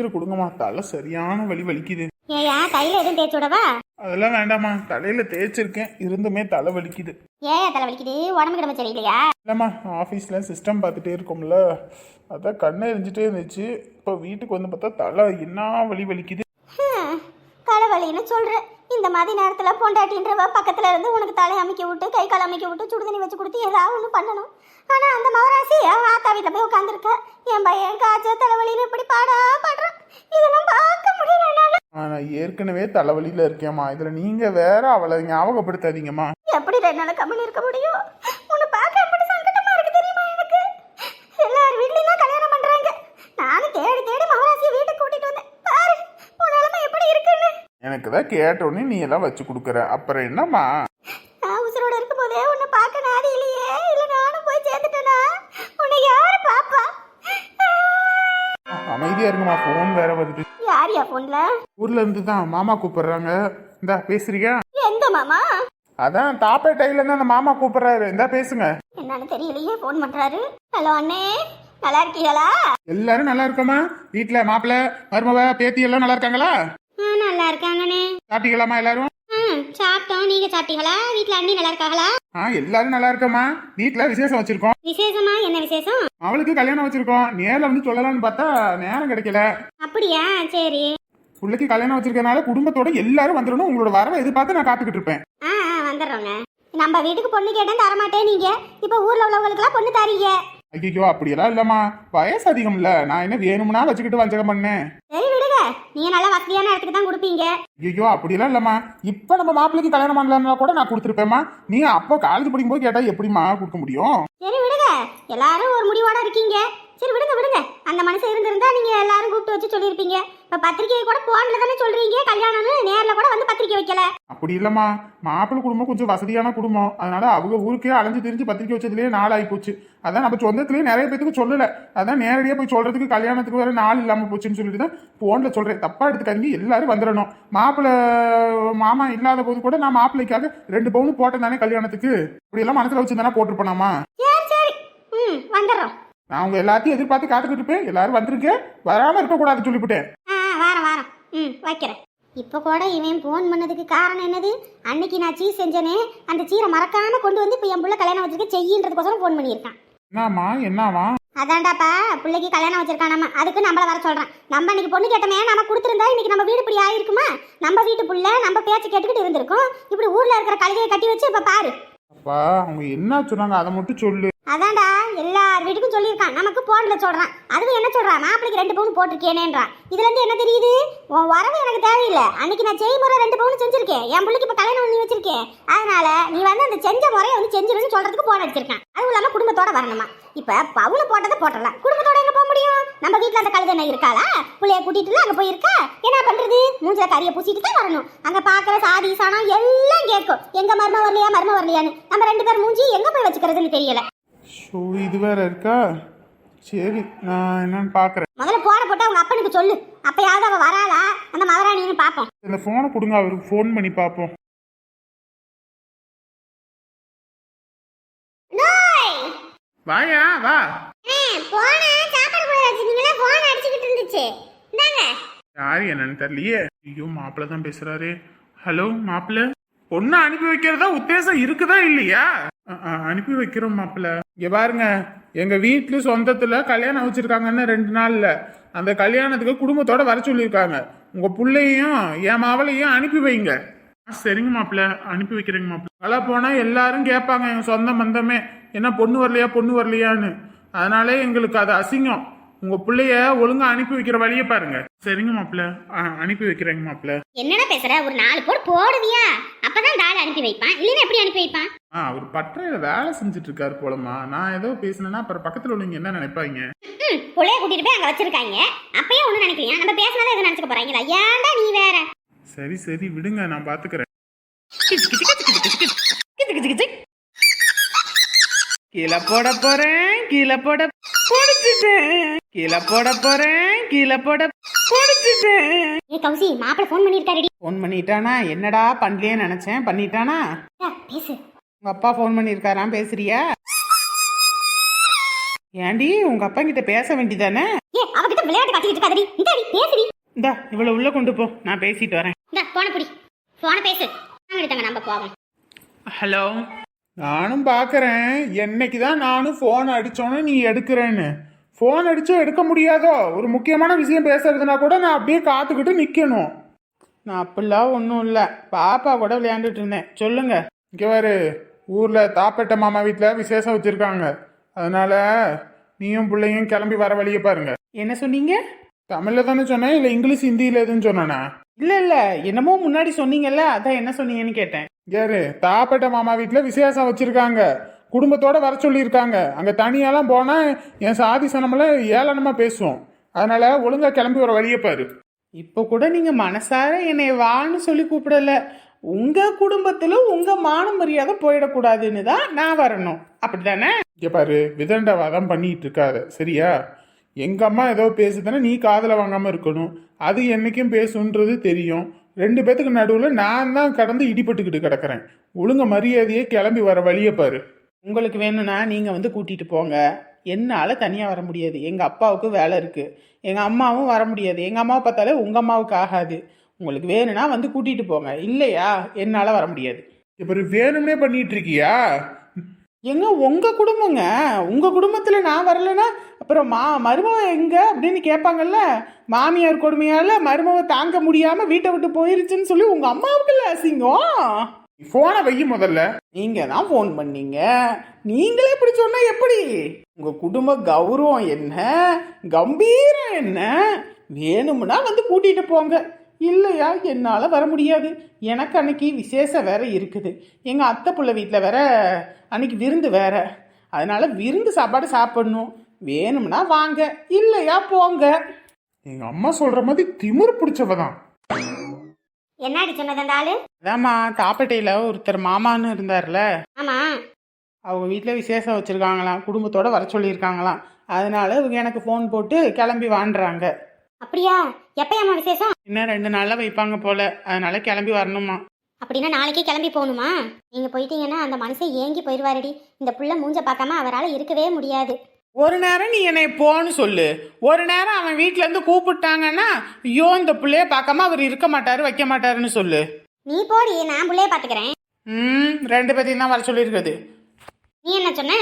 சீக்கிரம் கொடுங்கம்மா. தலை சரியான வலி வலிக்குது. ஏயா கையில எதுவும் தேய்ச்சி விடவா? அதெல்லாம் வேண்டாம்மா. தலையில தேய்ச்சிருக்கேன். இருந்துமே தலை வலிக்குது. ஏயா தலை வலிக்குது? உடம்பு கிடமை சரியில்லையா? இல்லைம்மா ஆஃபீஸில் சிஸ்டம் பார்த்துட்டே இருக்கோம்ல. அதான் கண்ணை எரிஞ்சிட்டே இருந்துச்சு. இப்போ வீட்டுக்கு வந்து பார்த்தா தலை என்ன வலி வலிக்குது? தலைவலின்னு சொல்ற. இந்த மாதிரி நேரத்துல பொண்டாட்டின்றவ பக்கத்துல இருந்து உனக்கு தலை அமைக்க விட்டு கை கால் அமைக்க விட்டு சுடுதண்ணி வச்சு கொடுத்து ஏதாவது ஒன்று பண்ணணும். ஆனா அந்த மவராசி அவ ஆத்தா வீட்டில் போய் உட்காந்துருக்க என் பையன் காய்ச்ச தலைவலின்னு இப்படி பாடா பாடுறான். இதெல்லாம் பார்க்க முடியல என்னால. நான் ஏற்கனவே தலைவலியில் இருக்கேம்மா. இதில் நீங்கள் வேற அவளை ஞாபகப்படுத்தாதீங்கம்மா. எப்படி ரெண்டு நாள் கம்மி இருக்க முடியும்? உன்னை பார்க்க எப்படி சங்கடமா இருக்கு தெரியுமா எனக்கு? எல்லார் வீட்லயும் தான் கல்யாணம் பண்றாங்க. நானும் தேடி தேடி மகராசியை வீட்டுக்கு கூட்டிட்டு வந்தேன். பாரு உன் நிலைமை எப்படி இருக்குன்னு. எனக்கு தான் கேட்டோன்னே நீ எல்லாம் வச்சு கொடுக்குற. அப்புறம் என்னம்மா? நான் உசுரோட இருக்கும் போதே உன்னை பார்க்க நாதி இல்லையே. இல்ல நானும் போய் சேர்ந்துட்டேனா? உன்னை யாரு பாப்பா? அமைதியாக இருங்கம்மா ஃபோன் வேற வருது. யார் யா போன்ல ஊர்ல இருந்து தான் மாமா கூப்பிடுறாங்க. இந்தா பேசுறியா? எந்த மாமா? அதான் தாப்பேட்டையில இருந்து அந்த மாமா கூப்பிடுறாரு. இந்தா பேசுங்க. என்னன்னு தெரியலையே ஃபோன் பண்றாரு. ஹலோ அண்ணே நல்லா இருக்கீங்களா? எல்லாரும் நல்லா இருக்கோமா வீட்டுல மாப்பிள்ள மருமவ பேத்தி எல்லாம் நல்லா இருக்காங்களா? நல்லா இருக்காங்கண்ணே. சாப்பிட்டீங்களாமா எல்லாரும்? ம் சாப்பிட்டோம். நீங்க சாப்பிட்டீங்களா? வீட்ல அண்ணி நல்லா இருக்காங்களா? ஆ எல்லாரும் நல்லா இருக்கோமா வீட்டுல விசேஷம் வச்சிருக்கோம். விசேஷமா? என்ன விசேஷம்? அவளுக்கு கல்யாணம் வச்சிருக்கோம். நேர்ல வந்து சொல்லலாம்னு பார்த்தா நேரம் கிடைக்கல. அப்படியா? சரி. பிள்ளைக்கு கல்யாணம் வச்சிருக்கனால குடும்பத்தோட எல்லாரும் வந்துடணும். உங்களோட வரவை எதிர்பார்த்து நான் காத்துக்கிட்டு இருப்பேன். ஆ ஆ வந்துடுறோங்க. நம்ம வீட்டுக்கு பொண்ணு கேட்டேன் தரமாட்டேன் நீங்க. இப்போ ஊர்ல உள்ளவங்களுக்குலாம் பொண்ணு தரீங்க. ஐயோ அப்படியெல்லாம் இல்லம்மா. வயசு அதிகம்ல. நான் என்ன வேணும்னா வச்சுக்கிட்டு வஞ்சகம் பண்ணேன். சரி விடுங்க. நீங்க நல்லா வசதியான இடத்துக்கு தான் கொடுப்பீங்க. ஐயோ அப்படியெல்லாம் இல்லம்மா. இப்ப நம்ம மாப்பிள்ளைக்கு கல்யாணம் பண்ணலன்னா கூட நான் கொடுத்துருப்பேம்மா. நீ அப்போ காலேஜ் படிக்கும்போது கேட்டா எப்படிம்மா கொடுக்க முடியும்? சரி விடுங்க. எல்லாரும் ஒரு முடிவோட இருக்கீங்க. சரி விடுங்க விடுங்க. அந்த மனுஷன் இருந்திருந்தா நீங்க எல்லாரும் கூப்பிட்டு வச்சு சொல்லியிருப்பீங்க. இப்ப பத்திரிக்கையை கூட போன்ல தானே சொல்றீங்க? கல்யாணம்னு நேர்ல கூட வந்து பத்திரிக்கை வைக்கல. அப்படி இல்லம்மா. மாப்பிள்ளை குடும்பம் கொஞ்சம் வசதியான குடும்பம். அதனால அவங்க ஊருக்கே அலைஞ்சு திரிஞ்சு பத்திரிக்கை வச்சதுலயே நாள் ஆகி போச்சு. அதான் நம்ம சொந்தத்திலேயே நிறைய பேத்துக்கு சொல்லல. அதான் நேரடியா போய் சொல்றதுக்கு கல்யாணத்துக்கு வேற நாள் இல்லாம போச்சுன்னு சொல்லிட்டு தான் போன்ல சொல்றேன். தப்பா எடுத்துக்காதீங்க எல்லாரும் வந்துடணும். மாப்பிள்ளை மாமா இல்லாத போது கூட நான் மாப்பிள்ளைக்காக ரெண்டு பவுன் போட்டேன் தானே கல்யாணத்துக்கு. இப்படி எல்லாம் மனசுல வச்சிருந்தானா போட்டிருப்பேனாமா? சரி சரி. ம் வந்துடுறோம். நான் உங்க எல்லாத்தையும் எதிர்பார்த்து காத்துக்கிட்டு இருப்பேன். எல்லாரும் வந்திருக்கேன். வராம இருக்கக்கூடாது சொல்லிவிட்டேன். ஆ ஆ, வாரம் வாரம். ம் வைக்கிறேன். இப்போ கூட இவன் ஃபோன் பண்ணதுக்கு காரணம் என்னது? அன்னைக்கு நான் சீஸ் செஞ்சனே. அந்த சீரை மறக்காம கொண்டு வந்து இப்போ என் புள்ள கல்யாணம் வச்சிருக்க செய்யின்றதுக்கோசரம் ஃபோன் பண்ணியிருக்கான். என்னம்மா என்னவா அதான்டாப்பா பிள்ளைக்கு கல்யாணம் வச்சிருக்கான் நம்ம. அதுக்கு நம்மள வர சொல்றான். நம்ம இன்னைக்கு பொண்ணு கேட்டமே நம்ம கொடுத்துருந்தா இன்னைக்கு நம்ம வீடு இப்படி ஆயிருக்குமா? நம்ம வீட்டு புள்ள நம்ம பேச்சு கேட்டுக்கிட்டு இருந்திருக்கோம். இப்படி ஊர்ல இருக்கிற கழுதையை கட்டி வச்சு இப்ப பாரு. அப்பா அவங்க என்ன சொன்னாங்க? அதை மட்டும் சொல்லு. அதான்டா எல்லார் வீட்டுக்கும் சொல்லியிருக்கான். நமக்கு போன்ல சொல்றான். அதுவும் என்ன சொல்றான்? மாப்பிளைக்கு ரெண்டு பவுன் போட்டிருக்கேனேன்றான். இதுல இருந்து என்ன தெரியுது? உன் வரவு எனக்கு தேவையில்லை. அன்னைக்கு நான் செய்முறை ரெண்டு பவுன் செஞ்சிருக்கேன். என் பிள்ளைக்கு இப்ப கல்யாணம் பண்ணி வச்சிருக்கேன். அதனால நீ வந்து அந்த செஞ்ச முறையை வந்து செஞ்சிருன்னு சொல்றதுக்கு போன் அடிச்சிருக்கான். அதுவும் இல்லாம குடும்பத்தோட வரணுமா? இப்ப பவுல போட்டதை போட்டலாம் குடும்பத்தோட எங்க போக முடியும்? நம்ம வீட்டில் அந்த கழுதை என்ன இருக்காளா? பிள்ளைய கூட்டிட்டு அங்க போயிருக்கா? என்ன பண்றது? மூஞ்சில கறியை பூசிட்டு தான் வரணும். அங்க பாக்குற சாதி சாணம் எல்லாம் கேட்கும். எங்க மர்மம் வரலையா மர்மம் வரலையான்னு. நம்ம ரெண்டு பேர் மூஞ்சி எங்க போய் வச்சுக்கிறதுன்னு தெரியல. ஸோ இது வேற இருக்கா? சரி நான் என்னன்னு பார்க்குறேன். முதல்ல போன போட்டு அவங்க அப்பனுக்கு சொல்லு. அப்பயாவது அவ வராளா? அந்த மகாராணின்னு பாப்போம் இந்த ஃபோனை கொடுங்க அவருக்கு ஃபோன் பண்ணி பார்ப்போம். வாயா வா. போன சாப்பாடு கூட வச்சிருந்தீங்களா போன் அடிச்சுக்கிட்டு இருந்துச்சு. யாரு என்னன்னு தெரியலையே. ஐயோ மாப்பிள்ள தான் பேசுறாரு. ஹலோ மாப்பிள்ள. பொண்ணை அனுப்பி வைக்கிறதா உத்தேசம் இருக்குதா இல்லையா? அனுப்பி வைக்கிறோம் மாப்பிள்ள. இங்க பாருங்க எங்க வீட்டுல சொந்தத்துல கல்யாணம் வச்சிருக்காங்கன்னு ரெண்டு நாள்ல. அந்த கல்யாணத்துக்கு குடும்பத்தோட வர சொல்லியிருக்காங்க. உங்க பிள்ளையையும் என் மாவளையும் அனுப்பி வைங்க. ஆ, சரிங்க மாப்பிள்ள. அனுப்பி வைக்கிறேங்க மாப்பிள்ள. நல்லா போனா எல்லாரும் கேட்பாங்க எங்க சொந்த பந்தமே. என்ன பொண்ணு வரலையா பொண்ணு வரலையான்னு. அதனாலே எங்களுக்கு அது அசிங்கம். உங்க பிள்ளைய ஒழுங்கா அனுப்பி வைக்கிற வழியை பாருங்க. சரிங்க மாப்பிள்ள. ஆ, அனுப்பி வைக்கிறேங்க மாப்பிள்ள. என்னடா பேசுற? ஒரு நாலு போடு போடுவியா? அப்பதான் தாள் அனுப்பி வைப்பான். இல்லைன்னா எப்படி அனுப்பி வைப்பான்? ஆ அவர் பட்டறையில வேலை செஞ்சுட்டு இருக்காரு போலமா நான் ஏதோ பேசினேன்னா அப்புறம் பக்கத்துல உள்ளவங்க என்ன நினைப்பாங்க? புள்ளைய கூட்டிட்டு போய் அங்க வச்சிருக்காங்க. அப்பயே ஒண்ணு நினைக்கிறீங்க நம்ம பேசினதை எதுவும் நினைச்சுக்க போறாங்களா? ஏன்டா நீ வேற? சரி சரி விடுங்க நான் பாத்துக்கிறேன். கீழே போட போறேன் கீழே போட போடிச்சிட்டேன். கீழே போட போறேன் கீழே போட போடிச்சிட்டேன். ஏ கௌசி மாப்பிள்ள ஃபோன் பண்ணிருக்காருடி. ஃபோன் பண்ணிட்டானா? என்னடா பண்ணலையே நினைச்சேன். பண்ணிட்டானா? பேசு. உங்க அப்பா ஃபோன் பண்ணியிருக்காராம் பேசுறியா? ஏண்டி உங்க அப்பா கிட்ட பேச வேண்டியதானே ஏ அவகிட்ட விளையாட்டு காட்டிட்டு இருக்காதடி. இந்தாடி பேசுடி. இந்தா இவ்வளவு உள்ள கொண்டு போ. நான் பேசிட்டு வரேன். இந்த போன புடி. போன பேசு. எடுத்தாங்க நம்ம போவோம். ஹலோ நானும் பார்க்கறேன் என்னைக்கு தான் நானும் ஃபோன் அடிச்சோன்னு நீ எடுக்கிறேன்னு. ஃபோன் அடிச்சும் எடுக்க முடியாதோ? ஒரு முக்கியமான விஷயம் பேசுறதுனா கூட நான் அப்படியே காத்துக்கிட்டு நிற்கணும் நான் அப்படிலாம் ஒன்றும் இல்லை. பாப்பா கூட விளையாண்டுட்டு இருந்தேன். சொல்லுங்க. இங்கே பாரு. ஊரில் தாப்பட்ட மாமா வீட்டில் விசேஷம் வச்சுருக்காங்க. அதனால நீயும் பிள்ளையும் கிளம்பி வர வழியை பாருங்க. என்ன சொன்னீங்க? தமிழில் தானே சொன்னேன் இல்லை இங்கிலீஷ் ஹிந்தியில் எதுவும் சொன்னேனா? இல்ல இல்ல. என்னமோ முன்னாடி சொன்னீங்கல்ல அதான் என்ன சொன்னீங்கன்னு கேட்டேன். யாரு? தாப்பட்ட மாமா வீட்டில் விசேஷம் வச்சுருக்காங்க. குடும்பத்தோட வர சொல்லியிருக்காங்க. அங்கே தனியாலாம் போனால் என் சாதி சனமெல்லாம் ஏளனமாக பேசுவோம். அதனால ஒழுங்கா கிளம்பி வர வழியை பாரு. இப்போ கூட நீங்க மனசார என்னை வான்னு சொல்லி கூப்பிடல. உங்க குடும்பத்துல உங்க மான மரியாதை போயிடக்கூடாதுன்னு தான் நான் வரணும். அப்படிதானே இங்கே பாரு விதண்டவாதம் பண்ணிட்டு இருக்காத. சரியா? எங்க அம்மா ஏதோ பேசுதுன்னா நீ காதுல வாங்காம இருக்கணும். அது என்னைக்கும் பேசுன்றது தெரியும். ரெண்டு பேத்துக்கு நடுவில் நான் தான் கடந்து இடிபட்டுக்கிட்டு கிடக்குறேன். ஒழுங்க மரியாதையே கிளம்பி வர வழியை பாரு. உங்களுக்கு வேணும்னா நீங்க வந்து கூட்டிட்டு போங்க. என்னால தனியா வர முடியாது. எங்க அப்பாவுக்கு வேலை இருக்கு. எங்க அம்மாவும் வர முடியாது. எங்க அம்மாவை பார்த்தாலே உங்க அம்மாவுக்கு ஆகாது. உங்களுக்கு வேணும்னா வந்து கூட்டிட்டு போங்க. இல்லையா? என்னால வர முடியாது. இப்போ வேணும்னே பண்ணிட்டு இருக்கியா? எங்க உங்க குடும்பங்க? உங்க குடும்பத்துல நான் வரலனா அப்புறம் மா மருமக எங்க அப்படின்னு கேட்பாங்கல்ல? மாமியார் கொடுமையால மருமக தாங்க முடியாம வீட்டை விட்டு போயிருச்சுன்னு சொல்லி உங்க அம்மாவுக்குல்ல அசிங்கம். போனை வை முதல்ல. நீங்க தான் ஃபோன் பண்ணீங்க. நீங்களே இப்படி சொன்னா எப்படி? உங்க குடும்ப கௌரவம் என்ன? கம்பீரம் என்ன? வேணும்னா வந்து கூட்டிட்டு போங்க. இல்லையா? என்னால வர முடியாது. எனக்கு அன்னைக்கு விசேஷம் வேற இருக்குது. எங்க அத்தை புள்ள வீட்டில் வேற அன்னைக்கு விருந்து வேற. அதனால விருந்து சாப்பாடு சாப்பிடணும். வேணும்னா வாங்க இல்லையா போங்க. எங்க அம்மா சொல்ற மாதிரி திமிரு பிடிச்சவ தான் என்னடி சொன்னது அந்த ஆளு? அதாம்மா தாப்பட்டையில் ஒருத்தர் மாமான்னு இருந்தார்ல. ஆமா. அவங்க வீட்டில் விசேஷம் வச்சுருக்காங்களாம் குடும்பத்தோட வர சொல்லியிருக்காங்களாம். அதனால இவங்க எனக்கு ஃபோன் போட்டு கிளம்பி வாண்டுறாங்க அப்படியா? எப்பயாம்மா விசேஷம்? இன்னும் ரெண்டு நாளில் வைப்பாங்க போல அதனால கிளம்பி வரணுமா அப்படின்னா நாளைக்கே கிளம்பி போகணுமா? நீங்க போயிட்டீங்கன்னா அந்த மனுஷன் ஏங்கி போயிடுவாருடி இந்த புள்ள மூஞ்ச பார்க்காம அவரால் இருக்கவே முடியாது. ஒரு நேரம் நீ என்னை போன்னு சொல்லு. ஒரு நேரம் அவன் வீட்ல இருந்து கூப்பிட்டாங்கன்னா ஐயோ இந்த பிள்ளைய பார்க்காம அவர் இருக்க மாட்டாரு வைக்க மாட்டாருன்னு சொல்லு. நீ போடி நான் புள்ளைய பாத்துக்கிறேன் ம் ரெண்டு பேத்தையும் தான் வர சொல்லியிருக்குது நீ என்ன சொன்ன?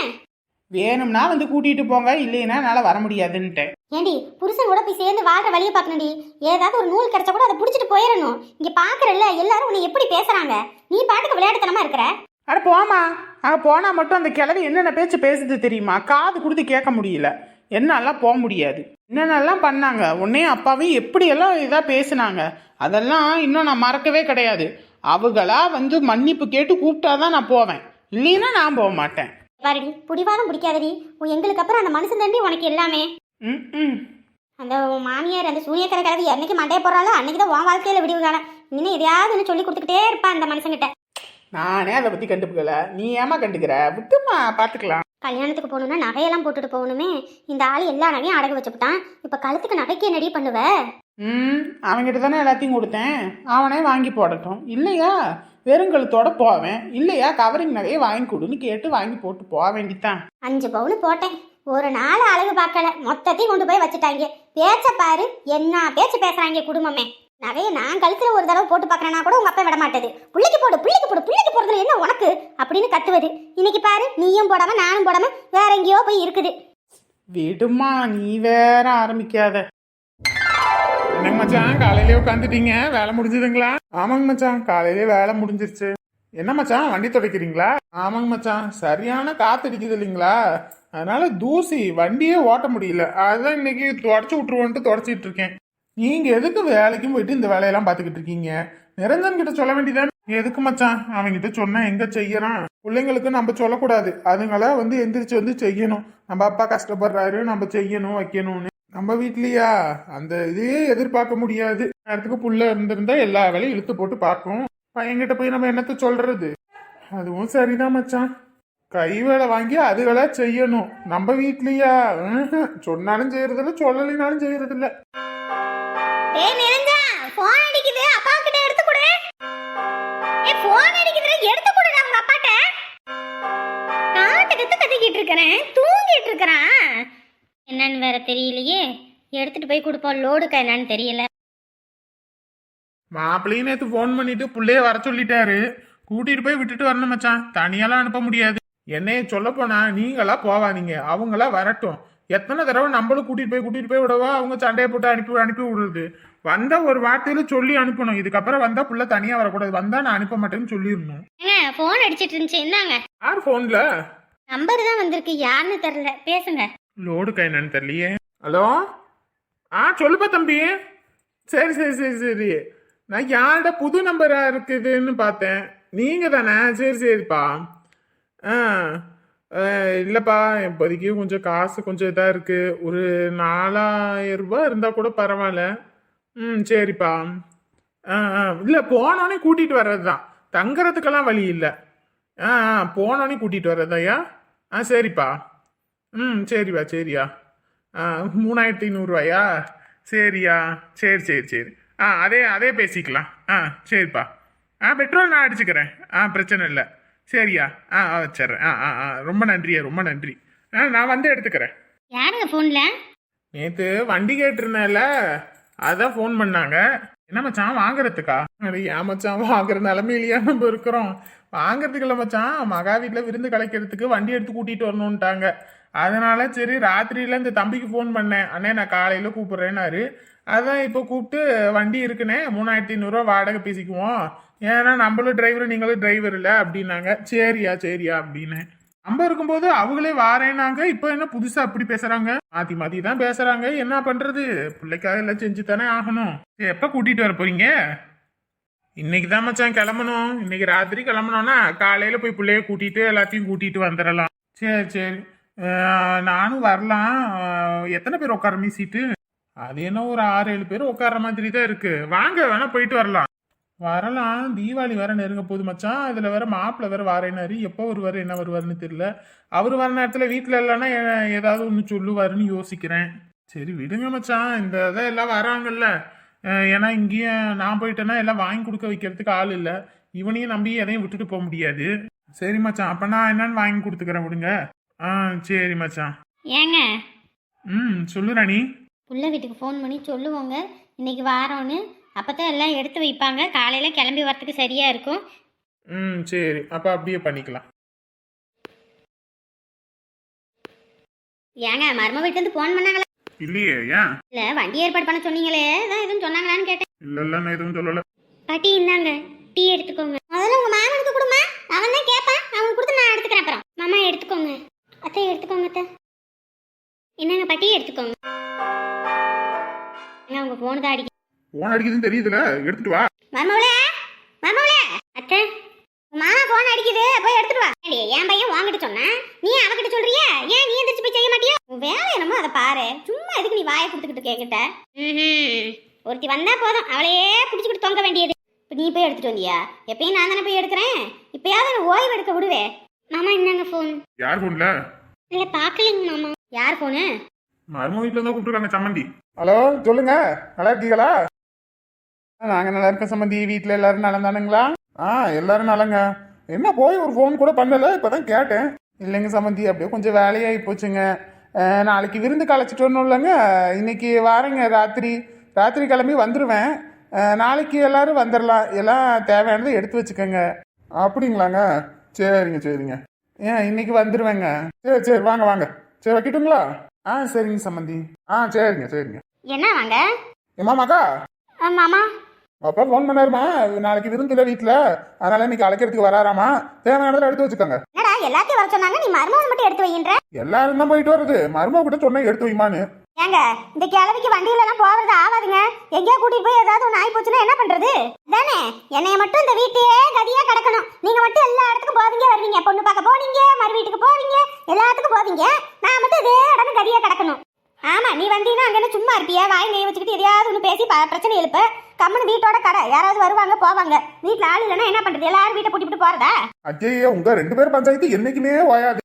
வேணும்னா வந்து கூட்டிட்டு போங்க இல்லைன்னா என்னால் வர முடியாதுன்ட்டேன். ஏண்டி புருஷன் கூட போய் சேர்ந்து வாழ்ற வழியை பார்க்கணும்டி. ஏதாவது ஒரு நூல் கிடைச்சா கூட அதை புடிச்சிட்டு போயிடணும். இங்க பாக்குறல்ல எல்லாரும் உன்னை எப்படி பேசுறாங்க? நீ பாட்டுக்கு விளையாட்டுத்தனமா இருக்கிற? அட போமா அங்க போனா மட்டும் அந்த கிழவி என்னென்ன பேச்சு பேசுது தெரியுமா? காது கொடுத்து கேட்க முடியல. என்னாலாம் போக முடியாது. என்னென்னலாம் பண்ணாங்க? உன்னையும் அப்பாவையும் எப்படியெல்லாம் இதாக பேசுனாங்க? அதெல்லாம் இன்னும் நான் மறக்கவே கிடையாது. அவங்களா வந்து மன்னிப்பு கேட்டு கூப்பிட்டாதான் நான் போவேன். இல்லைன்னா நான் போக மாட்டேன். பாருடி புடிவாதம் பிடிக்காதடி. எங்களுக்கு அப்புறம் அந்த மனுஷன் தாண்டி உனக்கு எல்லாமே. ம் ம். அந்த மாமியார் அந்த சூனியக்கரை கிழவி என்னைக்கு மண்டைய போடுறாளோ அன்னைக்கு தான் உன் வாழ்க்கையில விடிவு காலம். இன்னும் எதையாவது சொல்லி கொடுத்துக்கிட்டே இருப்பா அந்த மனுஷங்கிட்ட நானே அதை பற்றி கண்டுக்கல நீ ஏமா கண்டுக்கிற? விட்டுமா பார்த்துக்கலாம் கல்யாணத்துக்கு போகணும்னா நகையெல்லாம் போட்டுட்டு போகணுமே. இந்த ஆள் எல்லா நகையும் அடகு வச்சுட்டான் இப்போ கழுத்துக்கு நகைக்கு என்னடி பண்ணுவ? ம் அவன்கிட்ட தானே எல்லாத்தையும் கொடுத்தேன். அவனே வாங்கி போடட்டும். இல்லையா? வெறுங்கழுத்தோட போவேன். இல்லையா? கவரிங் நகையை வாங்கி கொடுன்னு கேட்டு வாங்கி போட்டு போக வேண்டித்தான். அஞ்சு பவுன் போட்டேன். ஒரு நாள் அழகு பார்க்கல. மொத்தத்தையும் கொண்டு போய் வச்சுட்டாங்க. பேச்ச பாரு. என்ன பேச்சு பேசுறாங்க குடும்பமே. நகையை நான் கழுத்தில் ஒரு தடவை போட்டு பார்க்கறேன்னா கூட உங்கள் அப்பா விட மாட்டது. புள்ளைக்கு போடு பிள்ளைக்கு போடு பிள்ளைக்கு போடுறதுல என்ன உனக்கு? அப்படின்னு கத்துவது. இன்னைக்கு பாரு நீயும் போடாம நானும் போடாம வேற எங்கேயோ போய் இருக்குது. விடுமா நீ வேற ஆரம்பிக்காத. என்ன மச்சான் காலையிலே உட்காந்துட்டீங்க வேலை முடிஞ்சதுங்களா? ஆமாங்க மச்சான் காலையிலே வேலை முடிஞ்சிருச்சு. என்ன மச்சான் வண்டி துடைக்கிறீங்களா? ஆமாங்க மச்சான் சரியான காத்து அடிக்குது இல்லைங்களா? அதனால தூசி வண்டியே ஓட்ட முடியல. அதுதான் இன்னைக்கு தொடச்சி விட்டுருவோன்ட்டு தொடச்சிட்டு இருக்கேன். நீங்கள் எதுக்கு வேலைக்கும் போயிட்டு இந்த வேலையெல்லாம் பார்த்துக்கிட்டு இருக்கீங்க? நிரஞ்சன் கிட்ட சொல்ல வேண்டியதானே எதுக்கு மச்சான்? அவன்கிட்ட சொன்னா எங்க செய்யறான்? பிள்ளைங்களுக்கு நம்ம சொல்லக்கூடாது. அதுங்கள வந்து எந்திரிச்சு வந்து செய்யணும். நம்ம அப்பா கஷ்டப்படுறாரு நம்ம செய்யணும் வைக்கணும்னு. நம்ம வீட்லயா? அந்த இதையே எதிர்பார்க்க முடியாது. நேரத்துக்கு புள்ள இருந்திருந்தா எல்லா வேலையும் இழுத்து போட்டு பார்க்கும் பையன்கிட்ட போய் நம்ம என்னத்த சொல்றது? அதுவும் சரிதான் மச்சான். கை வேலை வாங்கி அதுகளா செய்யணும். நம்ம வீட்லயா? சொன்னாலும் செய்யறதில்ல சொல்லலைனாலும் செய்யறதில்ல. ஏய் நிரஞ்சா போன் அடிக்குது. அப்பா கிட்ட எடுத்து கொடு. ஏய் போன் அடிக்குது எடுத்து கொடுடா உங்க அப்பாட்ட. காட்டு கத்து கத்திக்கிட்டு இருக்கிறேன். தூங்கிட்டு இருக்கிறான். என்னன்னு வேற தெரியலையே. எடுத்துட்டு போய் கொடுப்போம். லோடுக்கா என்னன்னு தெரியல. மாப்பிள்ளையும் நேற்று ஃபோன் பண்ணிட்டு பிள்ளைய வர சொல்லிட்டாரு. கூட்டிட்டு போய் விட்டுட்டு வரணும் மச்சான். தனியாலாம் அனுப்ப முடியாது. என்னைய சொல்ல போனா நீங்களா போவாதீங்க. அவங்களா வரட்டும். எத்தனை தடவை நம்மளும் கூட்டிட்டு போய் கூட்டிட்டு போய் விடவா அவங்க சண்டையை போட்டு அனுப்பி அனுப்பி விடுறது. வந்தா ஒரு வார்த்தையில சொல்லி அனுப்பணும். இதுக்கப்புறம் வந்தா புள்ள தனியா வரக்கூடாது. வந்தா நான் அனுப்ப மாட்டேன்னு சொல்லிடணும். ஏங்க ஃபோன் அடிச்சிட்டு இருந்துச்சு. என்னங்க? யார் போன்ல நம்பர் தான் வந்திருக்கு. யாருன்னு தெரியல. பேசுங்க. லோடு கை என்னன்னு தெரியலையே. ஹலோ? ஆ சொல்லுப்பா தம்பி. சரி சரி சரி சரி. நான் யார்கிட்ட புது நம்பரா இருக்குதுன்னு பார்த்தேன். நீங்க தானே? சரி சரிப்பா. ஆ இல்லைப்பா. இப்போதைக்கு கொஞ்சம் காசு கொஞ்சம் இதாக இருக்கு. ஒரு நாலாயிரம் ரூபாய் இருந்தால் கூட பரவாயில்ல. ம் சரிப்பா. ஆ ஆ. இல்லை போனோடனே கூட்டிகிட்டு வர்றது தான் தங்குறதுக்கெல்லாம் வழி இல்லை. ஆ ஆ. போனோடனே கூட்டிகிட்டு வர்றதாய்யா? ஆ சரிப்பா. ம் சரிப்பா சரியா. ஆ மூணாயிரத்தி ஐநூறுரூவாயா சரியா. சரி சரி சரி. ஆ அதே அதே பேசிக்கலாம். ஆ சரிப்பா. ஆ பெட்ரோல் நான் அடிச்சுக்கிறேன். ஆ பிரச்சனை இல்லை. சரியா. ஆ ஆ வச்சிட்றேன். ஆ ஆ ஆ. ரொம்ப நன்றியா ரொம்ப நன்றி. ஆ நான் வந்து எடுத்துக்கிறேன். யாருங்க ஃபோன்ல நேற்று வண்டி கேட்டிருந்தேன்ல. அதான் ஃபோன் பண்ணாங்க. என்ன மச்சான் வாங்குறதுக்கா? அட ஏன் மச்சான் வாங்குற நிலமையிலையா நம்ம இருக்கிறோம். வாங்குறதுக்கு இல்லை மச்சான் மகா வீட்டில் விருந்து கலைக்கிறதுக்கு வண்டி எடுத்து கூட்டிகிட்டு வரணுன்ட்டாங்க அதனால சரி ராத்திரியில இந்த தம்பிக்கு ஃபோன் பண்ணேன். அண்ணே நான் காலையில் கூப்பிட்றேன்னாரு. அதான் இப்போ கூப்பிட்டு வண்டி இருக்குண்ணே மூணாயிரத்தி ஐநூறுரூவா வாடகை பேசிக்குவோம். ஏன்னா நம்மளும் டிரைவர் நீங்களும் டிரைவர் இல்லை அப்படின்னாங்க. சரியா சரியா அப்படின்னு நம்ம இருக்கும்போது அவங்களே வாரேனாங்க. இப்போ என்ன புதுசா அப்படி பேசுறாங்க? மாத்தி மாத்தி தான் பேசுறாங்க. என்ன பண்றது? பிள்ளைக்காக எல்லாம் செஞ்சு தானே ஆகணும். சரி, எப்ப கூட்டிட்டு வர போறீங்க? இன்னைக்கு தான் மச்சான் கிளம்பணும். இன்னைக்கு ராத்திரி கிளம்பணும்னா காலையில போய் பிள்ளைய கூட்டிட்டு எல்லாத்தையும் கூட்டிட்டு வந்துடலாம். சரி சரி. நானும் வரலாம். எத்தனை பேர் உட்கார சீட்டு? அது என்ன ஒரு ஆறு ஏழு பேர் உட்கார்ற மாதிரி தான் இருக்கு. வாங்க வேணா போயிட்டு வரலாம். வரலாம். தீபாவளி வேற நெருங்க போகுது மச்சான். இதுல வேற மாப்பிள்ளை வேற வாரேனாரு. எப்போ வருவாரு என்ன வருவாருன்னு தெரியல. அவர் வர நேரத்துல வீட்டுல இல்லைன்னா ஏதாவது ஒன்று சொல்லுவாருன்னு யோசிக்கிறேன். சரி விடுங்க மச்சான். இந்த இதை எல்லாம் வராங்கல்ல. ஏன்னா இங்கேயும் நான் போயிட்டேன்னா எல்லாம் வாங்கி கொடுக்க வைக்கிறதுக்கு ஆள் இல்லை. இவனையும் நம்பி எதையும் விட்டுட்டு போக முடியாது. சரி மச்சான். அப்ப நான் என்னன்னு வாங்கி கொடுத்துக்கிறேன் விடுங்க. ஆ சரி மச்சான். ஏங்க? ம் சொல்லு ராணி. புள்ள வீட்டுக்கு ஃபோன் பண்ணி சொல்லுவோங்க. இன்னைக்கு வாரோன்னு. அப்பதான் எல்லாம் எடுத்து வைப்பாங்க. காலையில கிளம்பி வரத்துக்கு சரியா இருக்கும். ம் சரி. அப்ப அப்படியே பண்ணிக்கலாம். ஏங்க மர்ம வீட்டுல இருந்து ஃபோன் பண்ணாங்களா? இல்லையே ஏன்? இல்ல வண்டி ஏற்பாடு பண்ண சொன்னீங்களே. அதான் எதுவும் சொன்னாங்களான்னு கேட்டேன். இல்ல இல்ல நான் எதுவும் சொல்லல. பாட்டி இந்தாங்க. டீ எடுத்துக்கோங்க முதல்ல உங்க மாமனுக்கு கொடுமா அவன் தான் கேட்பான் அவன் கொடுத்து நான் எடுத்துக்கிறேன் அப்புறம் மாமா எடுத்துக்கோங்க அத்தை எடுத்துக்கோங்க அத்தை என்னங்க பாட்டி எடுத்துக்கோங்க ஏங்க உங்க போன் தான் அடிக்க போன் அடிக்குதுன்னு தெரியுதுல எடுத்துட்டு வா. மர்மவளே மர்மவளே அத்தை மாமா போன் அடிக்குது போய் எடுத்துட்டு வா. என் பையன் உன்கிட்ட சொன்னா நீ அவகிட்ட சொல்றியா? ஏன் நீ எந்திரிச்சு போய் செய்ய மாட்டியா? வேலை என்னமோ அதை பாரு. சும்மா எதுக்கு நீ வாயை கொடுத்துக்கிட்டு கேக்கிட்ட. ஒருத்தி வந்தா போதும். அவளையே பிடிச்சிக்கிட்டு தொங்க வேண்டியது. இப்ப நீ போய் எடுத்துட்டு வந்தியா? எப்பயும் நான் தானே போய் எடுக்கிறேன். இப்பயாவது என்ன ஓய்வு எடுக்க விடுவே. மாமா என்னங்க ஃபோன் யார் போன்ல இல்ல பாக்கலைங்க மாமா. யார் ஃபோனு மரும வீட்டுல தான் கூப்பிட்டுருக்காங்க சம்மந்தி. ஹலோ சொல்லுங்க. நல்லா இருக்கீங்களா? நாங்க நல்லா இருக்கோம் சம்மந்தி. வீட்டுல எல்லாரும் நல்லா தானுங்களா? ஆ எல்லாரும் நலங்க. என்ன போய் ஒரு ஃபோன் கூட பண்ணல? இப்பதான் கேட்டேன். இல்லைங்க சம்மந்தி அப்படியே கொஞ்சம் வேலையாகி போச்சுங்க. நாளைக்கு விருந்து களைச்சிட்டு வரணும் இல்லைங்க? இன்னைக்கு வாரேங்க ராத்திரி. ராத்திரி கிளம்பி வந்துடுவேன் நாளைக்கு எல்லாரும் வந்துடலாம் எல்லாம் தேவையானதை எடுத்து வச்சுக்கோங்க. அப்படிங்களாங்க? சரிங்க சரிங்க. ஏன் இன்னைக்கு வந்துடுவேங்க சரி சரி வாங்க வாங்க. சரி வைக்கட்டுங்களா? ஆ சரிங்க சம்மந்தி. ஆ சரிங்க சரிங்க. என்ன வாங்க? ஏமா மகா? மாமா. அப்பா ஃபோன் பண்ணாருமா? நாளைக்கு விருந்துல வீட்டில் அதனால இன்னைக்கு அழைக்கிறதுக்கு வராராமா? தேவையானதை எடுத்து வச்சுக்கோங்க. என்னடா எல்லாத்தையும் வர சொன்னாங்க நீ மருமகன் மட்டும் எடுத்து வையின்ற? எல்லாரும் தான் போயிட்டு வருது மருமக கிட்ட சொன்னா எடுத்து வைமான்னு ஏங்க இந்த கிழவிக்கு வண்டியில எல்லாம் போறது ஆகாதுங்க எங்கேயா கூட்டிட்டு போய் ஏதாவது ஒன்று ஆகி போச்சுன்னா என்ன பண்றது? தானே என்னைய மட்டும் இந்த வீட்டையே கதியா கிடக்கணும். நீங்க மட்டும் எல்லா இடத்துக்கும் போவீங்க வருவீங்க. பொண்ணு பார்க்க போவீங்க மறு வீட்டுக்கு போவீங்க எல்லாத்துக்கும் போவீங்க. நான் மட்டும் இதே இடம் கதியா கிடக்கணும். ஆமா நீ வந்தீங்கன்னா அங்கன்னு சும்மா இருப்பியா? வாய் நெய் வச்சுக்கிட்டு எதையாவது ஒன்று பேசி ப- பிரச்சனை எழுப்ப. கம்முன்னு வீட்டோட கடை யாராவது வருவாங்க போவாங்க. வீட்டில் ஆள் இல்லைன்னா என்ன பண்றது? எல்லாரும் வீட்டை பூட்டிட்டு போறதா? அஜய் உங்க ரெண்டு பேர் பஞ்சாயத்து என்னைக்குமே ஓயாது.